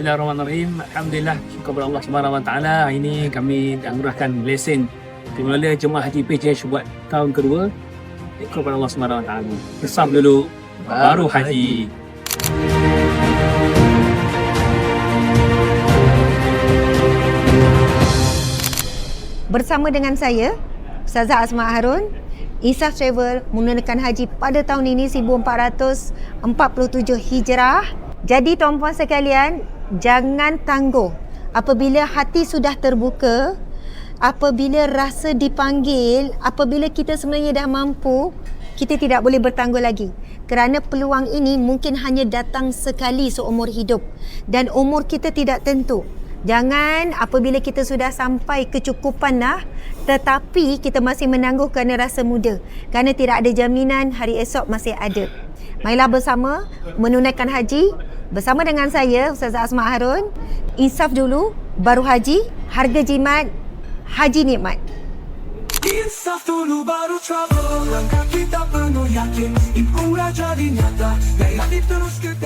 Bismillahirrahmanirrahim. Alhamdulillah, syukur kepada Allah Subhanahu Wa Taala. Hari ini kami dianugerahkan lesen dimulai jemaah Haji PJH buat tahun kedua. Syukur kepada Allah Subhanahu Wa Taala. Kesam dulu baru haji. Bersama dengan saya, Ustazah Asma Harun, Isaf Travel menggunakan haji pada tahun ini 1447 Hijrah. Jadi tuan-puan sekalian, jangan tangguh. Apabila hati sudah terbuka, apabila rasa dipanggil, apabila kita sebenarnya dah mampu, kita tidak boleh bertangguh lagi. Kerana peluang ini mungkin hanya datang sekali seumur hidup dan umur kita tidak tentu. Jangan apabila kita sudah sampai kecukupan dah tetapi kita masih menangguh kerana rasa muda. Kerana tidak ada jaminan hari esok masih ada. Marilah bersama menunaikan haji bersama dengan saya Ustazah Asma Harun. Insaf dulu baru haji, harga jimat, haji nikmat. Insaf dulu baru travel Langkah kita penuh yakin Impian jadi nyata Gaya terus ke